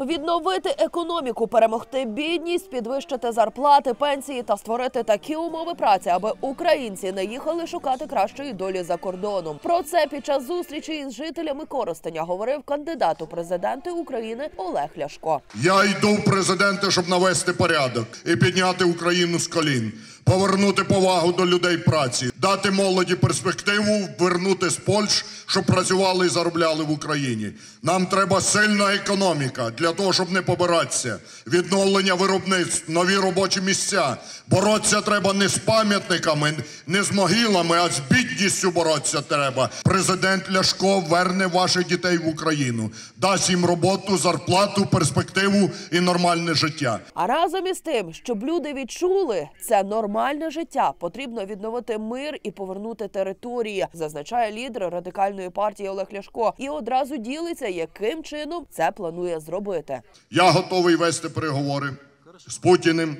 Відновити економіку, перемогти бідність, підвищити зарплати, пенсії та створити такі умови праці, аби українці не їхали шукати кращої долі за кордоном. Про це під час зустрічі із жителями Коростеня говорив кандидат у президенти України Олег Ляшко. Я йду в президенти, щоб навести порядок і підняти Україну з колін, повернути повагу до людей праці, дати молоді перспективу, вернути з Польщ, щоб працювали і заробляли в Україні. Нам треба сильна економіка для того, щоб не побиратися, відновлення виробництв, нові робочі місця. Боротися треба не з пам'ятниками, не з могилами, а з бідністю боротися треба. Президент Ляшко верне ваших дітей в Україну, дасть їм роботу, зарплату, перспективу і нормальне життя. А разом із тим, щоб люди відчули це нормальне життя, потрібно відновити мир і повернути території, зазначає лідер радикальної партії Олег Ляшко, і одразу ділиться, яким чином це планує зробити. Я готовий вести переговори з Путіним,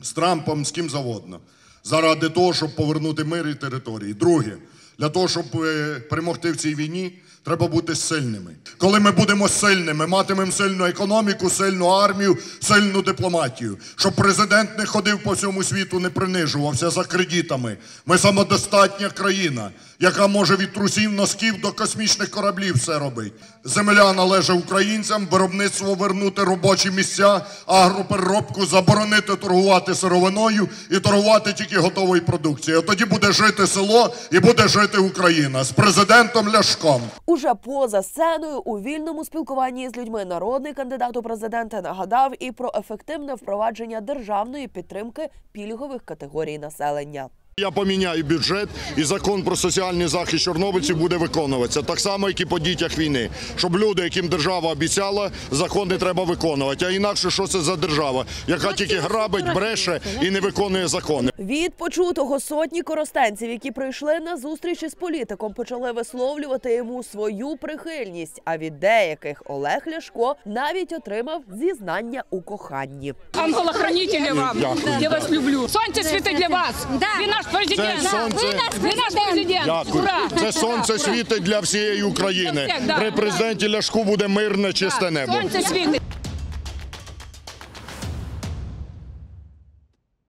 з Трампом, з ким завгодно, заради того, щоб повернути мир і території. Друге, для того, щоб е, перемогти в цій війні, треба бути сильними. Коли ми будемо сильними, матимемо сильну економіку, сильну армію, сильну дипломатію, щоб президент не ходив по всьому світу, не принижувався за кредитами. Ми самодостатня країна, яка може від трусів носків до космічних кораблів все робить. Земля належить українцям, виробництво вернути робочі місця, агропереробку заборонити торгувати сировиною і торгувати тільки готовою продукцією. Тоді буде жити село і буде жити Україна з президентом Ляшком. Уже поза сценою у вільному спілкуванні з людьми народний кандидат у президенти нагадав і про ефективне впровадження державної підтримки пільгових категорій населення. Я поміняю бюджет і закон про соціальний захист чорнобильців буде виконуватися. Так само, як і по дітях війни. Щоб люди, яким держава обіцяла, закони треба виконувати. А інакше що це за держава, яка тільки грабить, бреше і не виконує закони. Від почутого сотні коростенців, які прийшли на зустрічі з політиком, почали висловлювати йому свою прихильність. А від деяких Олег Ляшко навіть отримав зізнання у коханні. Ангела-хранителя вам. Я вас люблю. Сонце світить для вас. Да. Ви наш президент. Це сонце- Ви наш президент. Дякую. Ура. Це сонце світить для всієї України. Всіх, да. При президенті Ляшку буде мирне чисте небо. Сонце світить.